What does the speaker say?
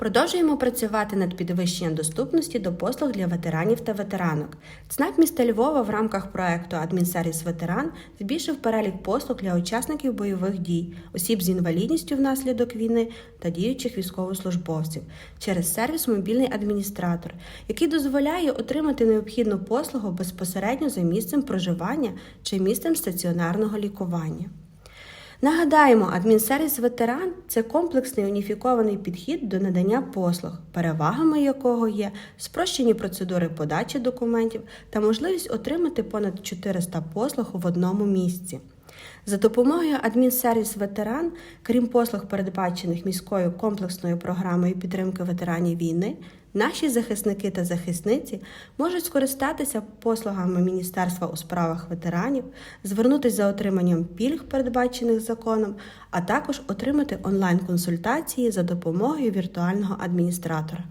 Продовжуємо працювати над підвищенням доступності до послуг для ветеранів та ветеранок. ЦНАП міста Львова в рамках проекту Адмінсервіс ветеран збільшив перелік послуг для учасників бойових дій, осіб з інвалідністю внаслідок війни та діючих військовослужбовців через сервіс Мобільний адміністратор, який дозволяє отримати необхідну послугу безпосередньо за місцем проживання чи місцем стаціонарного лікування. Нагадаємо, адмінсервіс ветеран це комплексний уніфікований підхід до надання послуг, перевагами якого є спрощені процедури подачі документів та можливість отримати понад 400 послуг в одному місці. За допомогою адмінсервіс ветеран, крім послуг, передбачених міською комплексною програмою підтримки ветеранів війни, наші захисники та захисниці можуть скористатися послугами Міністерства у справах ветеранів, звернутися за отриманням пільг, передбачених законом, а також отримати онлайн-консультації за допомогою віртуального адміністратора.